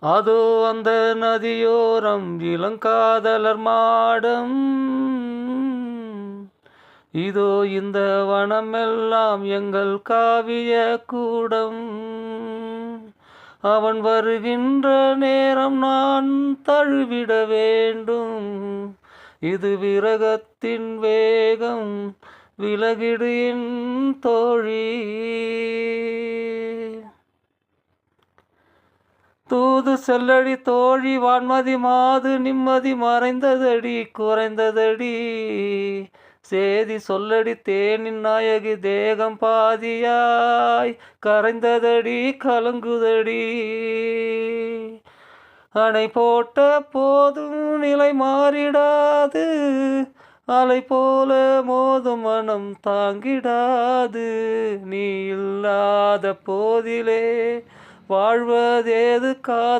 அதோ அந்த நதியோரம் இளங்காதலர் மாடம். இதோ இந்த வனமெல்லாம் எங்கள் காவிய கூடம். அவன் வருகின்ற நேரம் நான் தழுவிட வேண்டும். இது விரகத்தின் வேகம் விலகிடு என் தோழி. தூது செல்லடி தோழி வான்மதி மாது நிம்மதி மறைந்ததடி குறைந்ததடி. சேதி சொல்லடி தேனின் நாயகி தேகம் பாதியாய் கரைந்ததடி கலங்குதடி. அணை போட்ட போதும் நிலை மாறிடாது அலை போல மோதும் மனம் தாங்கிடாது. நீ இல்லாத போதிலே வாழ்வதேது காதல்?